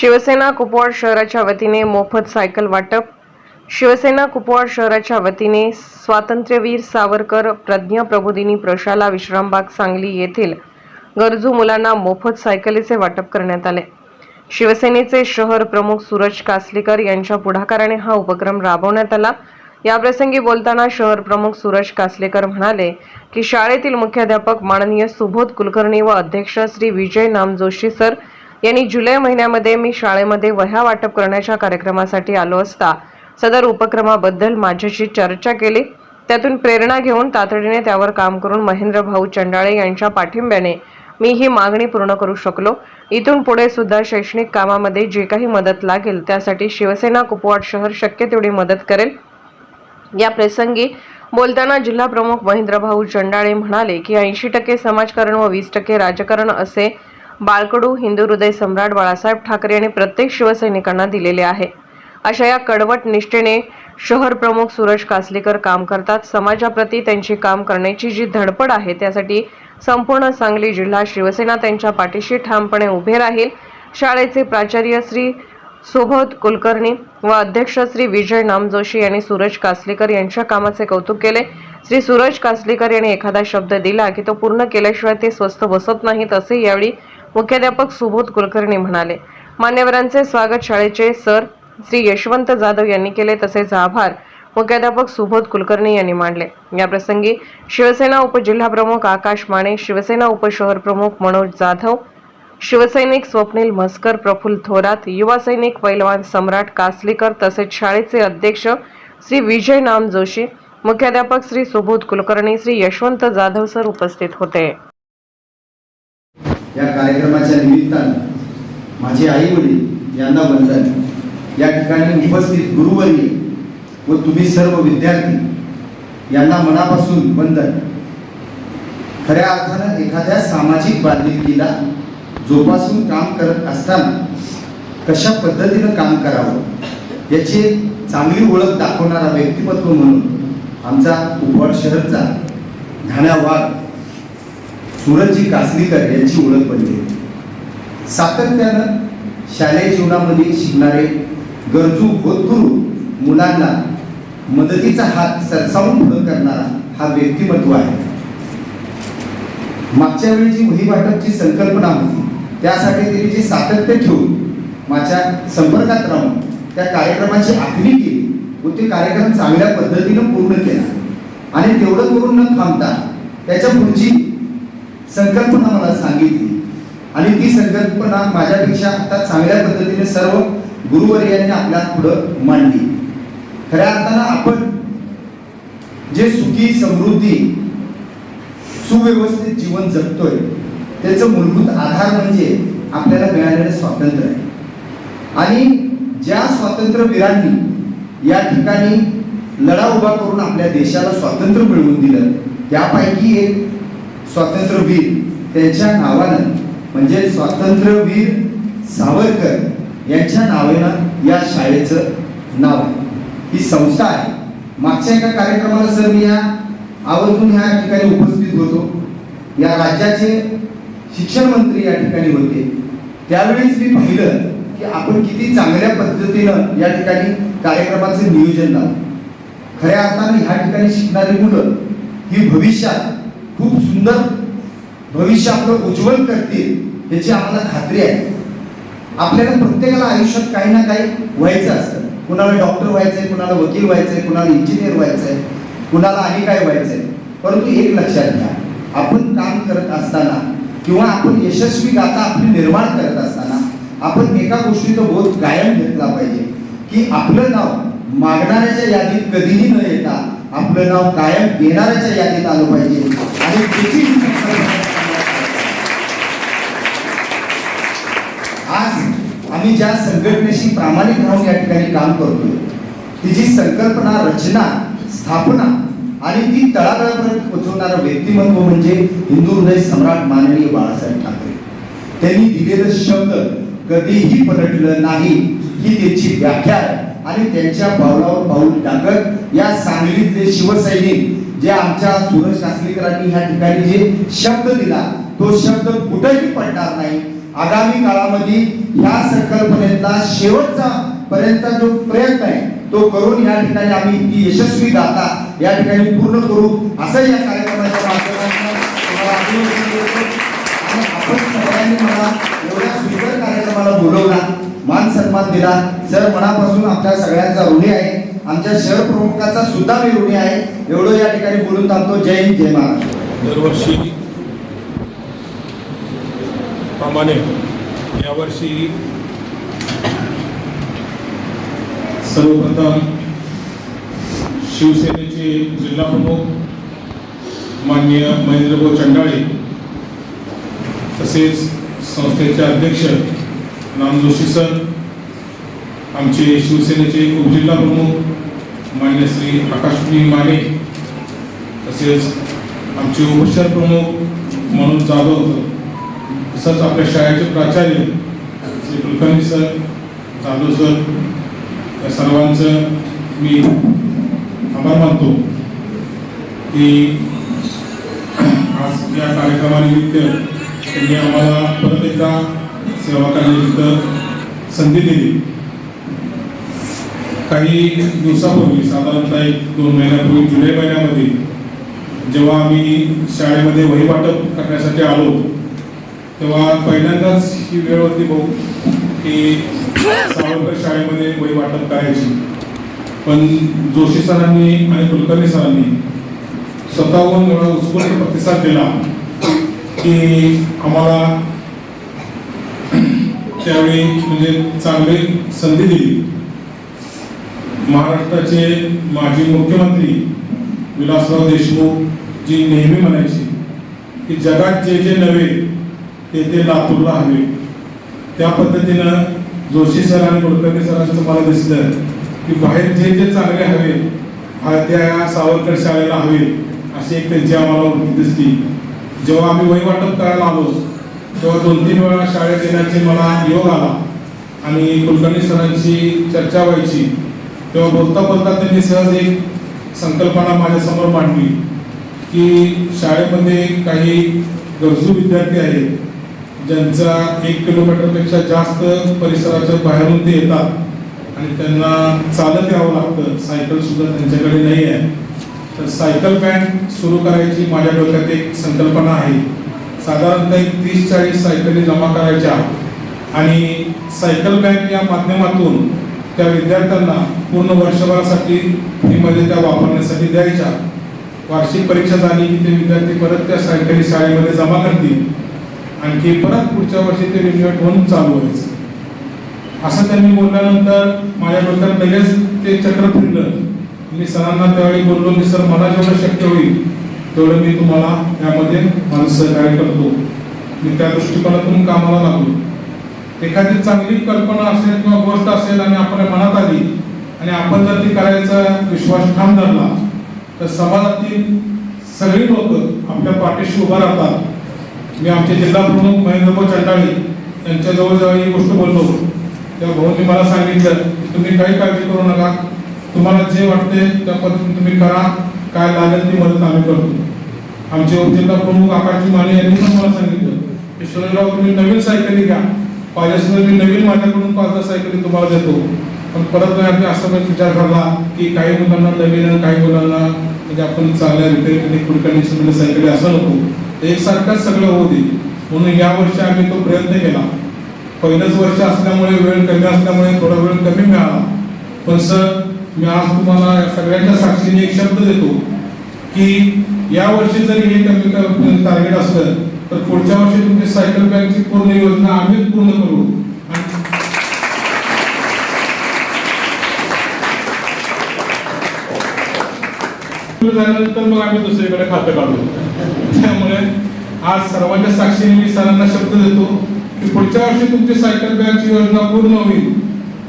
शिवसेना कुपवाड शहराच्या वतीने मोफत सायकल वाटप. शिवसेना कुपवाड शहराच्या वतीने स्वातंत्र्यवीर सावरकर प्रज्ञा प्रबोधिनी प्रशाला विश्रामबाग सांगली येथील गरजू मुलांना मोफत सायकलीचे वाटप करण्यात आले. शिवसेनेचे शहर प्रमुख सूरज कासलीकर यांच्या पुढाकाराने हा उपक्रम राबवण्यात आला. याप्रसंगी बोलताना शहर प्रमुख सूरज कासलेकर म्हणाले की शाळेतील मुख्याध्यापक माननीय सुबोध कुलकर्णी व अध्यक्ष श्री विजय नाम जोशी सर यांनी जुलै महिन्यामध्ये मी शाळेमध्ये वह्या वाटप करण्याच्या कार्यक्रमासाठी आलो असता सदर उपक्रमाबद्दल माझ्याशी चर्चा केली. त्यातून प्रेरणा घेऊन तातडीने त्यावर काम करून महेंद्र भाऊ चंडाळे यांच्या पाठिंब्याने मी ही मागणी पूर्ण करू शकलो. इथून पुढे सुद्धा शैक्षणिक कामामध्ये जे काही मदत लागेल त्यासाठी शिवसेना कुपवाड शहर शक्य तेवढी मदत करेल. या प्रसंगी बोलताना जिल्हा प्रमुख महेंद्रभाऊ चंडाळे म्हणाले की ऐंशी टक्के समाजकारण व वीस टक्के राजकारण असे बाळकडू हिंदू हृदय सम्राट बाळासाहेब ठाकरे यांनी प्रत्येक शिवसैनिकांना दिलेले आहे. अशा या कडवट निष्ठेने शहर प्रमुख सूरज कासलेकर काम करतात. समाजाप्रती त्यांची काम करण्याची जी धडपड आहे त्यासाठी संपूर्ण सांगली जिल्हा शिवसेना त्यांच्या पाठीशी ठामपणे उभे राहील. शाळेचे प्राचार्य श्री सुबोध कुलकर्णी व अध्यक्ष श्री विजय नामजोशी यांनी सूरज कासलेकर यांच्या कामाचे कौतुक केले. श्री सूरज कासलेकर यांनी एखादा शब्द दिला की तो पूर्ण केल्याशिवाय ते स्वस्थ बसत नाहीत असे यावेळी मुख्याध्यापक सुबोध कुलकर्णी म्हणाले मान्यवरांचे स्वागत शाळेचे सर श्री यशवंत जाधव यांनी केले तसेच आभार मुख्याध्यापक सुबोध कुलकर्णी यांनी मांडले या प्रसंगी शिवसेना उपजिल्हाप्रमुख आकाश माने शिवसेना उपशहर प्रमुख मनोज जाधव शिवसैनिक स्वप्नील म्हस्कर प्रफुल्ल थोरात युवा सैनिक पैलवान सम्राट कासलीकर तसेच शाळेचे अध्यक्ष श्री विजय नाम जोशी मुख्याध्यापक श्री सुबोध कुलकर्णी श्री यशवंत जाधव सर उपस्थित होते. या कार्यक्रमाच्या निमित्तानं माझे आई वडील यांना वंदन. या ठिकाणी उपस्थित गुरुवर्य व तुम्ही सर्व विद्यार्थी यांना मनापासून वंदन. खऱ्या अर्थानं एखाद्या सामाजिक बांधिलकीला जोपासून काम करत असताना कशा पद्धतीनं काम करावं याची चांगली ओळख दाखवणारा व्यक्तिमत्व म्हणून आमचा उपवाड शहरचा ध्यानावाड वाघ सूरजजी कासलीकर यांची ओळख बनली सातत्यानं शालेय जीवनामध्ये शिकणारे गरजू होतकरू मुलांना मदतीचा हात सरसावून पुढं करणारा हा व्यक्तिमत्व आहे. मागच्या वेळी जी वही वाटपची संकल्पना होती त्यासाठी त्यांनी जे सातत्य ठेवून माझ्या संपर्कात राहून त्या कार्यक्रमाची आखणी केली व ते कार्यक्रम चांगल्या पद्धतीनं पूर्ण केला. आणि तेवढं करून न थांबता त्याच्या पुढची संकल्पना मला सांगितली. आणि ती संकल्पना माझ्यापेक्षा आता चांगल्या पद्धतीने सर्व गुरुवर्यांनी आपल्या पुढं मांडली. खऱ्या अर्थानं आपण जे सुखी समृद्धी सुव्यवस्थित जीवन जगतोय त्याचं मूलभूत आधार म्हणजे आपल्याला मिळालेलं स्वातंत्र्य आहे. आणि ज्या स्वातंत्र्यवीरांनी या ठिकाणी लढा उभा करून आपल्या देशाला स्वातंत्र्य मिळवून दिलं त्यापैकी एक स्वातंत्र्यवीर त्यांच्या नावानं म्हणजे स्वातंत्र्यवीर सावरकर यांच्या नावानं या शाळेचं नाव आहे. ही संस्था आहे. मागच्या एका कार्यक्रमाला सर मी या आवर्जून ह्या ठिकाणी उपस्थित होतो. या राज्याचे शिक्षण मंत्री या ठिकाणी होते. त्यावेळीच मी पाहिलं की आपण किती चांगल्या पद्धतीनं या ठिकाणी कार्यक्रमाचं नियोजन लावलं खऱ्या अर्थानं ह्या ठिकाणी शिकणारी मुलं ही भविष्यात खूप सुंदर भविष्य आपलं उज्ज्वल करतील याची आम्हाला खात्री आहे. आपल्याला प्रत्येकाला आयुष्यात काही ना काही व्हायचं असतं. कुणाला डॉक्टर व्हायचंय कुणाला वकील व्हायचंय कुणाला इंजिनियर व्हायचंय कुणाला आणि काय व्हायचंय. परंतु एक लक्षात घ्या आपण काम करत असताना किंवा आपण यशस्वी गाथा आपली निर्माण करत असताना आपण एका गोष्टीचा बोध कायम घेतला पाहिजे की आपलं नाव मागणाऱ्याच्या यादीत कधीही न येता आपलं नाव कायम देणाऱ्याच्या यादीत आलं पाहिजे. आणि आज आम्ही ज्या संघटनेशी प्रामाणिक राहून या ठिकाणी काम करतोय तिची संकल्पना रचना स्थापना आणि ती तळागाळापर्यंत पोहोचवणारं व्यक्तिमत्व म्हणजे हिंदू हृदय सम्राट माननीय बाळासाहेब ठाकरे. त्यांनी दिलेलं शब्द कधीही पलटलं नाही ही त्याची व्याख्या आहे. आणि त्यांच्या पावलावर पाऊल टाकत या सांगलीतले शिवसैनिक जे आमच्या सूरज कासलीकरांनी ह्या ठिकाणी जे शब्द दिला तो शब्द कुठेही पडणार नाही. आगामी काळामध्ये ह्या संकल्पनेतला शेवटचा पर्यंतचा जो प्रयत्न आहे तो करून या ठिकाणी आम्ही ती यशस्वी दाता या ठिकाणी पूर्ण करू असं या कार्यक्रमाच्या माध्यमातून आपण सगळ्यांनी मला एवढ्या सुंदर कार्यक्रमाला बोलवला मान सन्मान दिला. सर मनापासून आपल्या सगळ्यांचा ऋणी आहे आमच्या शहर प्रमुखाचा सुद्धा मी ऋणी आहे. एवढं या ठिकाणी बोलून थांबतो. जय हिंद जय महाराष्ट्र. दरवर्षी प्रमाणे यावर्षी सर्वप्रथम शिवसेनेचे जिल्हा प्रमुख माननीय महेंद्रभाऊ चंडाळे तसेच संस्थेचे अध्यक्ष राम जोशी सर आमचे शिवसेनेचे उपजिल्हा प्रमुख मान्य श्री आकाशवाणी माने तसेच आमचे उपचार प्रमुख म्हणून जाधव तसंच आपल्या शाळेचे प्राचार्य श्री कुलकर्णी सर जाधव सर या सर्वांचं मी आभार मानतो की आज या कार्यक्रमानिमित्त त्यांनी आम्हाला परत एकदा सेवा करण्यानिमित्त संधी दिली. काही दिवसापूर्वी साधारणतः एक दोन महिन्यापूर्वी जुलै महिन्यामध्ये जेव्हा आम्ही शाळेमध्ये वही वाटप करण्यासाठी आलो तेव्हा पहिल्यांदाच ही वेळ होती भाऊ की सावरकर शाळेमध्ये वही वाटप करायची. पण जोशी सरांनी आणि कुलकर्णी सरांनी स्वतःहून एवढा उत्स्फूर्त प्रतिसाद दिला की आम्हाला त्यावेळी म्हणजे चांगली संधी दिली. महाराष्ट्राचे माजी मुख्यमंत्री विलासराव देशमुख जी नेहमी म्हणायची की जगात जे जे नव्हे ते ते लातूरला हवे. त्या पद्धतीनं जोशी सर आणि कुलकर्णी सरांचं मला दिसलं की बाहेर जे जे चांगले हवे हा त्या सावरकर शाळेला हवे अशी एक त्यांची आम्हाला वृत्ती दिसली. जेव्हा आम्ही वहीवाटप करायला आलो तेव्हा दोन तीन वेळा शाळेत येण्याचे मला योग आला आणि कुलकर्णी सरांची चर्चा व्हायची. तेव्हा बोलता बोलता त्यांनी सहज एक संकल्पना माझ्यासमोर मांडली की शाळेमध्ये काही गरजू विद्यार्थी आहेत ज्यांचा एक किलोमीटरपेक्षा जास्त परिसराच्या बाहेरून ते येतात आणि त्यांना चालत यावं लागतं. सायकल सुद्धा त्यांच्याकडे नाही आहे. तर सायकल बँक सुरू करायची माझ्या डोक्यात एक संकल्पना आहे. साधारणतः एक तीस चाळीस सायकली जमा करायच्या आणि सायकल बँक या माध्यमातून त्या विद्यार्थ्यांना पूर्ण वर्षभरासाठी फ्रीमध्ये त्या वापरण्यासाठी द्यायच्या. वार्षिक परीक्षा झाली की ते विद्यार्थी परत त्या सरकारी शाळेमध्ये जमा करतील. आणखी परत पुढच्या वर्षी ते रिन्युएट होऊन चालू व्हायचं. असं त्यांनी बोलल्यानंतर माझ्या डोक्यात लगेच ते चक्र फिरलं. मी सरांना त्यावेळी बोललो की सर मला जेवढं शक्य होईल तेवढं मी तुम्हाला यामध्ये माझं सहकार्य करतो. मी त्या दृष्टिकोनातून कामाला लागलो. एखादी चांगली कल्पना असेल किंवा गोष्ट असेल आणि आपल्या मनात आली आणि आपण जर ती करायचा विश्वास ठाम धरला तर समाजातील सगळी लोक आपल्या पाठीशी उभा राहतात. मी आमचे जिल्हा प्रमुख महेंद्रभाऊ चंडाळी यांच्या जवळजवळ ही गोष्ट बोललो. तेव्हा भाऊंनी मला सांगितलं की तुम्ही काही काळजी करू नका. तुम्हाला जे वाटते त्या पद्धतीने तुम्ही करा. काय लागेल ती मदत आम्ही करतो. आमचे उपजिल्हा प्रमुख आकाशजी माने यांनी पण मला सांगितलं की शिवाजीराव तुम्ही नवीन सायकली घ्या. पाहिजे मी नवीन माझ्याकडून पाच दहा सायकली तुम्हाला देतो. पण परत नाही आम्ही असा पण विचार करला की काही मुलांना नवीन आणि काही मुलांना म्हणजे आपण चांगल्या रिपेअरिंग कुडकणीची कंडिशनमध्ये सायकली असं नको. एकसारखंच सगळं होऊ दे. म्हणून या वर्षी आम्ही तो प्रयत्न केला. पहिलंच वर्ष असल्यामुळे वेळ कमी असल्यामुळे थोडा वेळ कमी मिळाला. पण सर मी आज तुम्हाला सगळ्यांच्या साक्षीने एक शब्द देतो की या वर्षी जरी हे कमी टार्गेट म्हणजे असलं तर पुढच्या वर्षी तुमची सायकल बँकची पूर्ण योजना आम्हीच पूर्ण करू. झाल्यानंतर मग आम्ही दुसरीकडे खातं काढू. त्यामुळे आज सर्वांच्या साक्षीने मी सरांना शब्द देतो की पुढच्या वर्षी तुमची सायकल बँकची योजना पूर्ण होईल.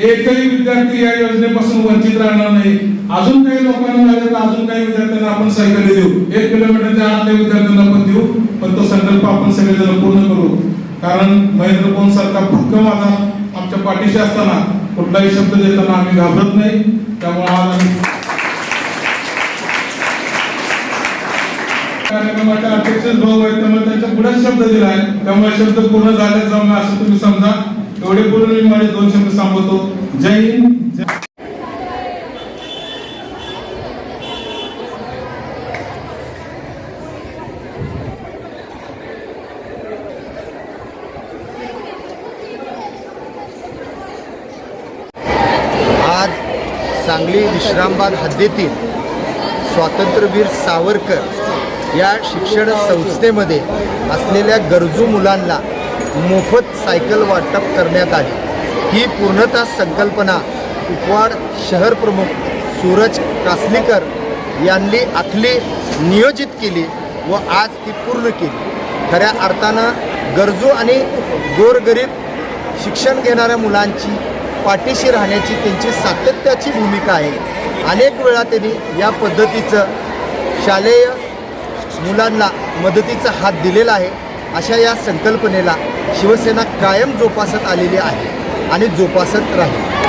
एकही विद्यार्थी या योजनेपासून वंचित राहणार नाही. अजून काही लोकांना मिळाले तर अजून काही विद्यार्थ्यांना आपण सायकली देऊ. एक किलोमीटरच्या आतल्या विद्यार्थ्यांना पण देऊ. पण तो संकल्प आपण सगळेजण पूर्ण करू. कारण महेंद्र कोण सारखा भक्कम माझा आमच्या पाठीशी असताना कुठलाही शब्द देताना आम्ही घाबरत नाही. त्यामुळे आज आम्ही कार्यक्रमाच्या अध्यक्ष भाऊ आहेत त्यामुळे त्यांच्या पुढे शब्द दिलाय. त्यामुळे शब्द पूर्ण झाले जाऊन असं तुम्ही समजा. एवढे बोलून मी माझे दोन शब्द सांगतो. जय हिंद आज सांगली विश्रामबाग हद्दीतील स्वातंत्र्यवीर सावरकर या शिक्षण संस्थेमध्ये असलेल्या गरजू मुलांना मोफत सायकल वाटप करण्यात आली. ही पूर्णतः संकल्पना कुपवाड शहर प्रमुख सूरज कासलीकर यांनी आखली नियोजित केली व आज ती पूर्ण केली. खऱ्या अर्थानं गरजू आणि गोरगरीब शिक्षण घेणाऱ्या मुलांची पाठीशी राहण्याची त्यांची सातत्याची भूमिका आहे. अनेक वेळा त्यांनी या पद्धतीचं शालेय मुलांना मदतीचा हात दिलेला आहे. अशा या संकल्पनेला शिवसेना कायम जोपासत आलेली आहे आणि जोपासत राहील.